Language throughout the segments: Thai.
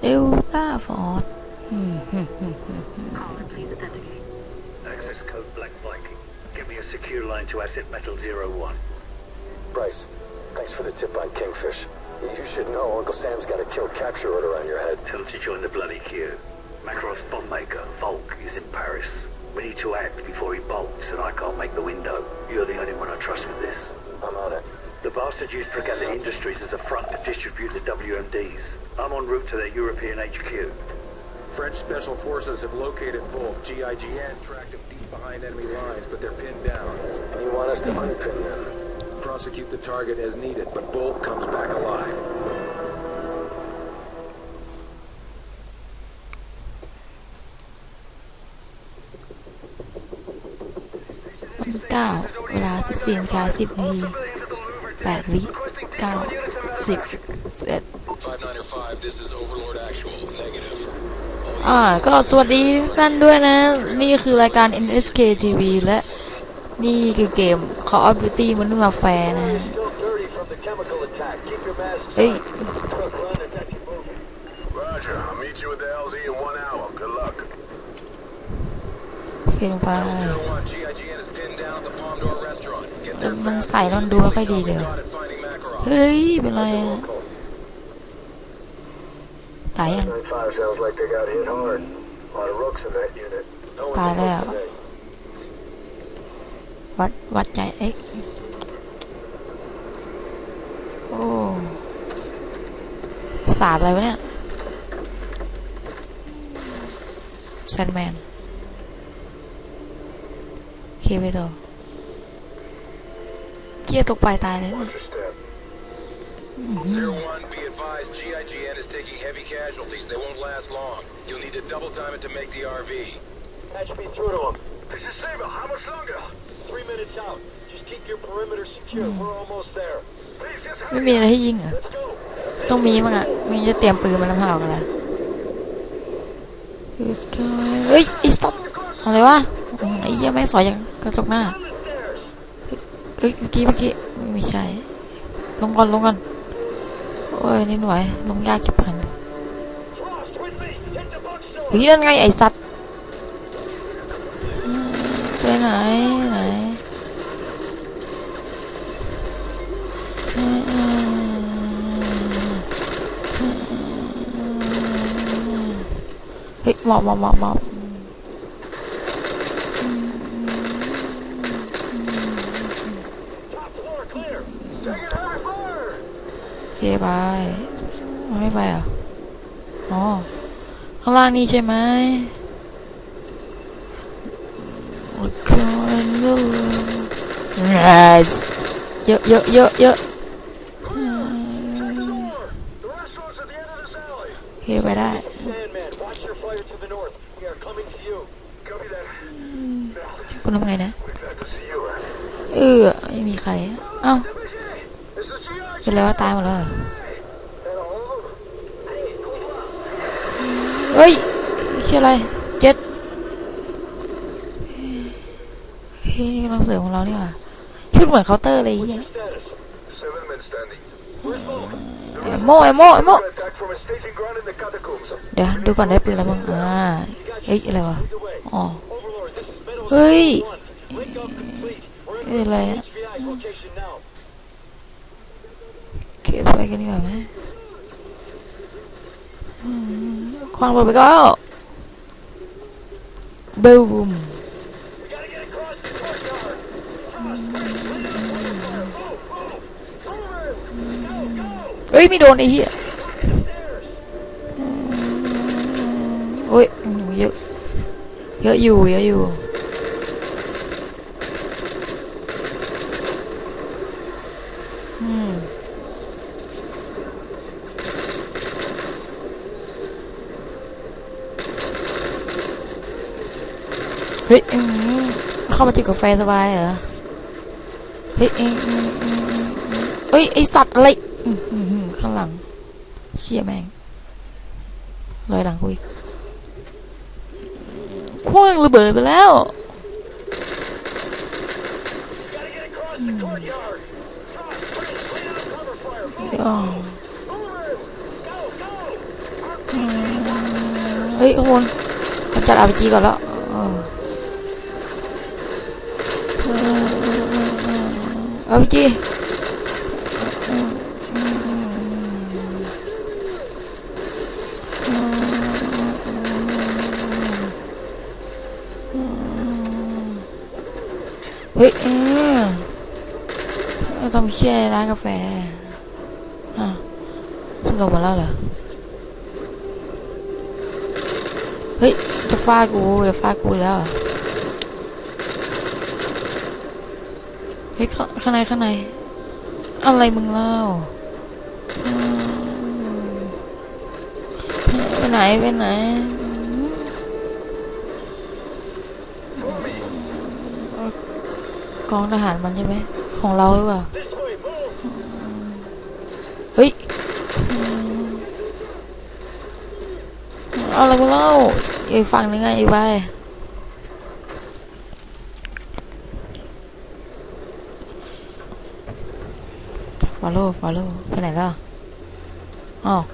Delta Ford. Access code Black Viking. Give me a secure line to asset metal Zero One. Bryce, thanks for the tip on Kingfish. You should know Uncle Sam's got a kill capture order on your head. Tell him to join the bloody queue. Makarov's bombmaker, Volk, is in Paris. We need to act before he bolts, and I can't make the window. You're the only one I trust with this. I'm on it. The bastard used Brigada Industries as a front to distribute the WMDs. I'm en route to their European HQ. French Special Forces have located Volk. GIGN tracked him deep behind enemy lines, but they're pinned down. And you want us to unpin them? Prosecute the target as needed, but Volk comes back alive. là แปดวิเก้าสิบสิบเอ็ด 595, this is Overlord Actual. Negative. อ่า ก็สวัสดีทุกท่านด้วยนะ นี่คือรายการ NSK TV และนี่คือเกม Call of Duty Modern Warfare นะ Still dirty from the chemical attack. Keep your mask เฮ้ย Truck run and touch your move. Roger. I'll meet you at the LZ in one hour. Good luck. โอเคลงไป มันใส่แล้นดูไม่ค่อยดีเลย เฮ้ย เป็นไรอะตายยังตายแล้ว วัด วัดใหญ่เอ๊ะโอ้ศาสอะไรวะเนี่ยแซนแมนเคไปต่อ เกียร์ตกไปลายตายเลยเนี่ย Watch your step. 01, be advised, GIGN is taking heavy casualties. They won't last long. You'll need to double time it to make the RV. Patch me through to him. This is Saber. How much longer? Three minutes out. Just keep your perimeter secure. We're almost there. Please, just ไม่มีอะไรให้ยิงเหรอ Let's go. ต้องมีมั้งอะไมีจะเตรียมปืนมาลำพาวกันเลยเฮ้ยไอ้สัตว์อะไรวะอืมไอ้เหี้ยไม่สอยอย่างกระจกหน้า Down the stairs. เฮ้ยเมื่อกี้เมื่อกี้ไม่ใช่ ลงก่อนลงก่อนโอ้ยนี่หน่วยลงยากจิบพันเฮ้ยนั่นไงไอ้สัตว์ไปไหนไหนเฮ้ยหมอบหมอบหมอบหมอบ Top floor clear. Take it high fire. โอ เคบายไม่ไปอะอ๋อ ข้างล่างนี่ใช่ไหมโอ้คนเยอะเยอะเยอะเยอะเคไปได้คุณทำไงนะ เออไม่มีใคร เอ้า เป็นแล้วตายหมดเลยเฮ้ยชื่ออะไร เจ็ดที่นี่กำลังเสือของเราเนี่ยวะชุดเหมือนเคาน์เตอร์เลยเนี่ยโมไอโมไอโมเดี๋ยวดูก่อนได้ปืนแล้วมั้งอ่าเฮ้ยอะไรวะอ๋อเฮ้ยอะไรเนี่ย HVI location now. เก็บไปกันดีกว่าไหมอืม ควันหมดไปก็บูมเฮ้ยไม่โดนไอ้เหี้ยโอ้ยเยอะ เยอะอยู่ เยอะอยู่ อืม เฮ้ยอืม เข้ามาจิบกาแฟสบายเหรอ เฮ้ยอืมอืมอืมอืมเฮ้ยไอสัตว์อะไรข้างหลัง เชี่ยแม่งลอยหลังกูอีกคว้างระเบิดไปแล้วอ๋อเฮ้ยข้างบนกำจัดอาร์พีจีก่อนแล้ว Ông chi? Ui, tao Tông xe ra cà phê. À. Sao còn mà lo rồi Ui, cho pha của, cho pha của rồi ฮ้ยจะฟาดกูจะฟาดกูแล้วเฮ้ยข้างในข้างใน อะไรมึงเล่าไปไหนไปไหนกองทหารมันใช่ไหมของเราหรือเปล่าเฮ้ยอืมเอาอะไรกูเล่าอีกฝั่งนึงไงอีกไป follow follow. Cái này là ờ. oh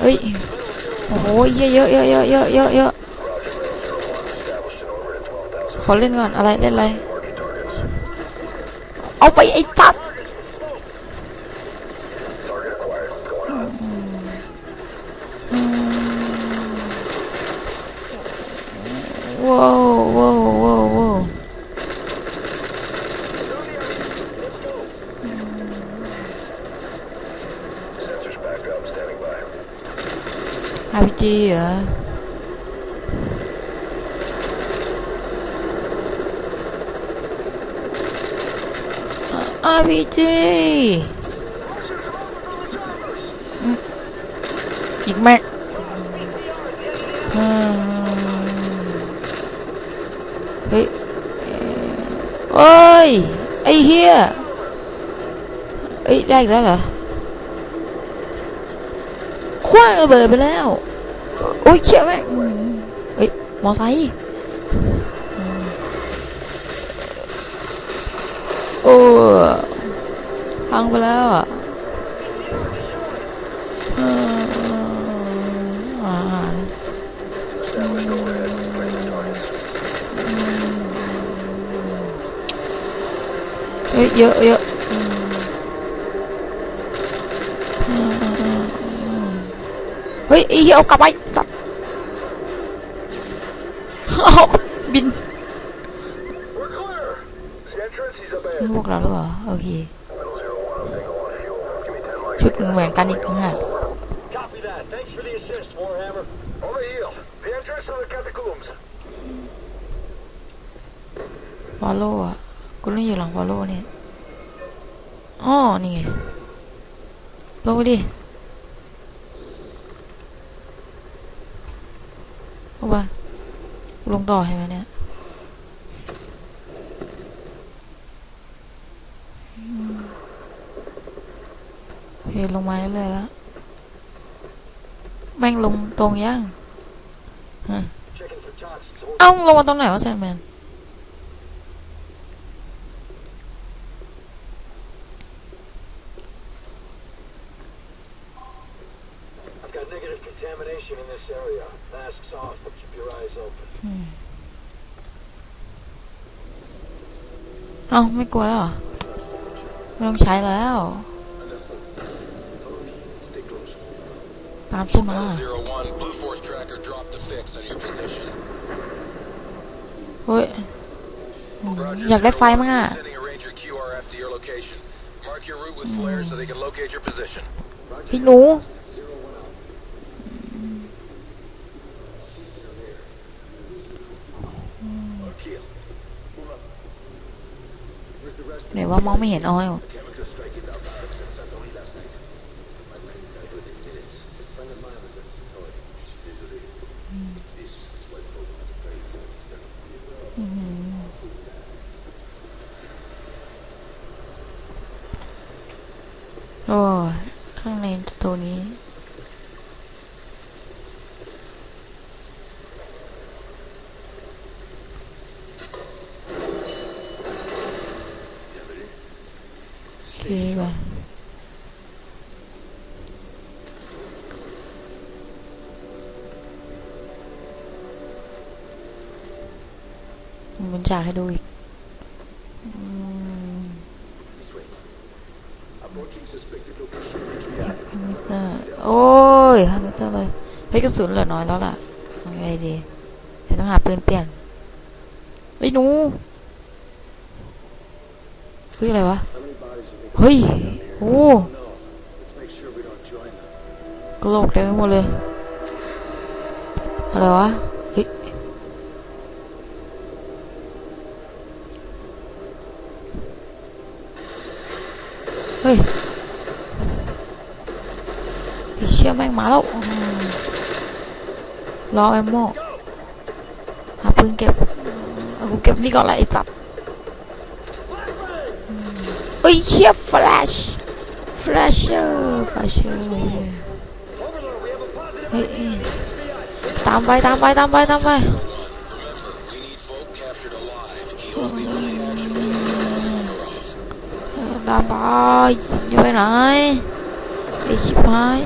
ơi ôi ơi ơi ơi ơi ơi ơi ơi khó lên ngọn, à lại lên lại. Ông ấy ấy ta vậy RBG Giật mặt Ôi Ây here Ây ra ra là Khoan ở bờ bên nào โอ้ยเชี่ยแม่งอืมเฮ้ย มอไซค์อืมโอ้พังไปแล้วอ่ะอืมอ่า Established overhead. Ready for targets. เฮ้ยเยอะเยอะอืมอืมอืมอืมอืมเฮ้ยไอ้เหี้ยเอากลับไปสัตว์ เอา บิน We're clear! The entrance, he's up พวกเราหรือเปล่าโอเค Metal zero one. I'm taking on fuel. Give me 10 mics. ชุดมึงเหมือนกันอีกทั้งนั้น Copy that. Thanks for the assist, Warhammer. On the heel. The entrance to the catacombs. ฟอลโล่อะกูเล่นอยู่หลังฟอลโล่เนี่ยอ๋อนี่ไงลงไปดิลงไปกู ลงต่อใช่ไหมเนี่ยอืมเฮลงมาเรื่อยๆแล้วแม่งลงตรงยังฮะเอ้าลงมาตรงไหนวะแซนแมน contamination in this area. Masks off, but keep your eyes open. เอ้าไม่กลัวแล้วเหรอไม่ต้องใช้แล้ว ตามฉันมา Zero one, Blue Force tracker dropped the fix on your position. เฮ้ยอืมอยากได้ไฟมั้งอะ Sending a Ranger QRF to your location. Mark your route with flares so they can locate your position. พี่หนู ไหนว่ามองไม่เห็นอาอยโอ้ข้างในตัวนี้ Copy ไป มันฉากให้ดูอีกมิเตอร์โอ้ยฮันนิเตอร์เลย เฮ้ยกระสุนเหลือน้อยแล้วล่ะทำไงดีเดี๋ยวต้องหาปืนเปลี่ยนไอ้หนูเฮ้ยอะไรวะ เฮ้ย โอ้กระโหลกเต็มไปหมดเลย อะไรวะ Hei. Ixi, main má Hmm. Lo emo. Apa yang cap? Aku kẹp ừ, ni gọi là sạch. Ui, chia flash. flash flash, Hey. Tam bay, tam bay, tam bay, tam bay. boy như vậy rồi đi chip hỏi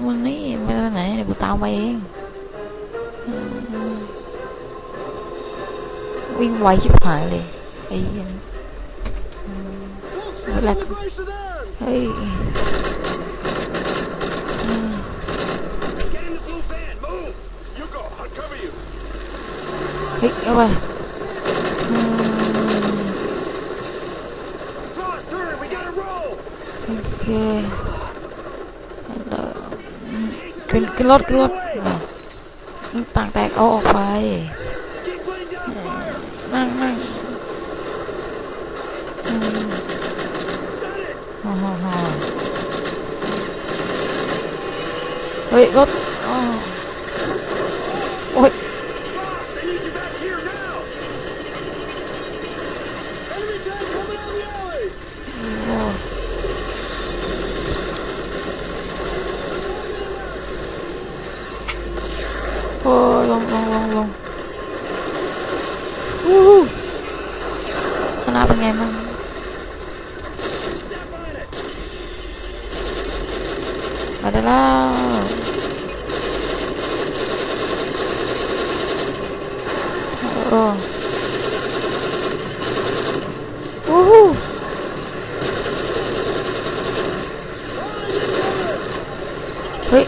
mình nghĩ bên này là của tao mày nguyên quay chip hỏi liền. Ấy là ấy เฮ้ยเอาไปอืม Cross, turn. We gotta roll. โอเคแล้วอืมขึ้นขึ้นรถขึ้นรถอ่ะต่างแตกเอาออกไป Keep putting down fire. นั่งนั่งอืมฮ่าฮ่าฮ่าเฮ้ยรถ Ờ, Ôi, oh, lông, lông, lông, lông. Uh. Kenapa nggak emang? Adalah. Oh. Ờ. Uhu. Hei.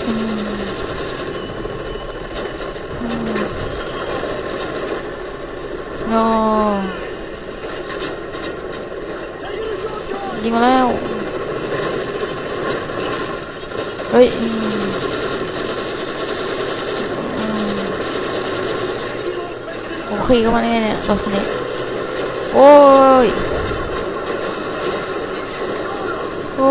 างหน้าเป็นไงมั่ง Step on it. ไปได้แล้วโอ้วู้ฮู้เฮ้ยอืมอืม no ยิงมาแล้ว เฮ้ยอืมอืมโอเคเข้ามาแน่เนี่ยรถคันนี้ โอ้ย โอ้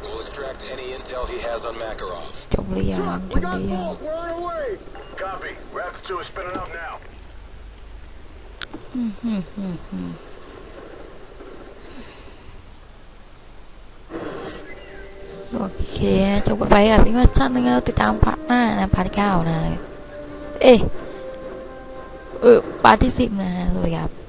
any intel he has on Makarov. จบหรือยังจ We บห got รือยัง Volk. We're on our way. Copy. Raps 2 is spinning up now. อืมอืมอืมอืมโอเคนะจบกันไปอะพี่ว่าชั้นนึงแล้วติดตามพาร์ทหน้านะพาร์ทที่เก้านะ เอ้ยเออพาร์ทที่สิบนะฮะสวัสดีครับ